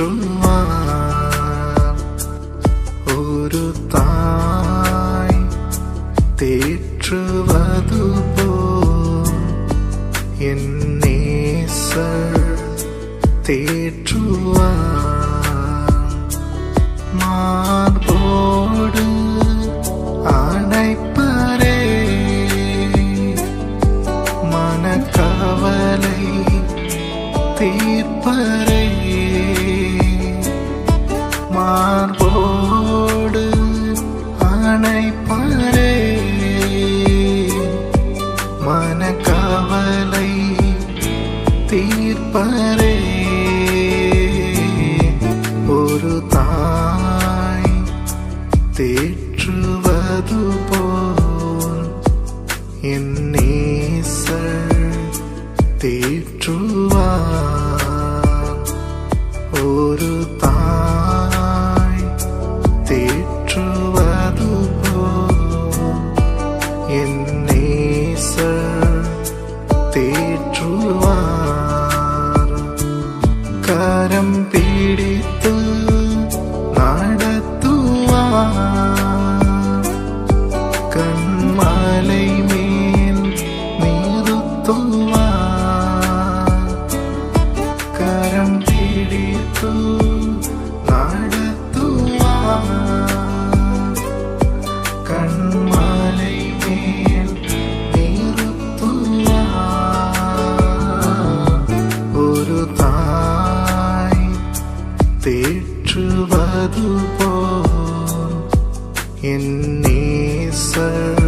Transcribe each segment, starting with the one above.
ചൊന്നാൽ ഒരു തായ് തേറ്റുവതുപോ. എന്നേ സർ തേറ്റുവാൻ மார்போடு அணைப்பாரே மனக்கவலை தீர்ப்பாரே. ஒரு தாய் தேற்றுவது போல் என் தேற்றுவார். in nature. அதுபார் என் நேசர்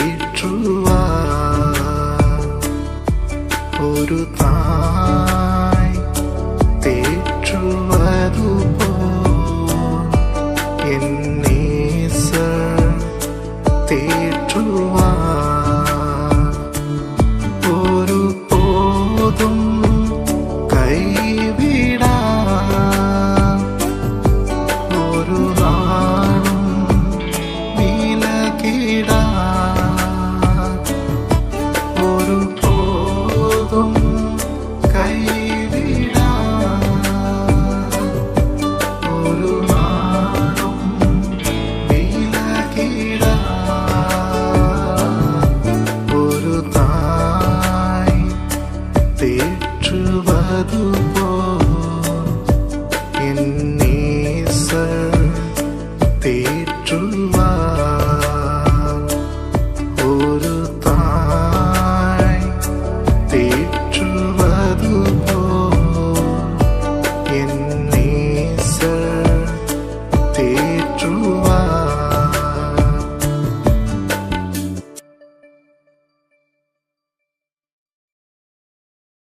தேற்றுவா ஒரு தான்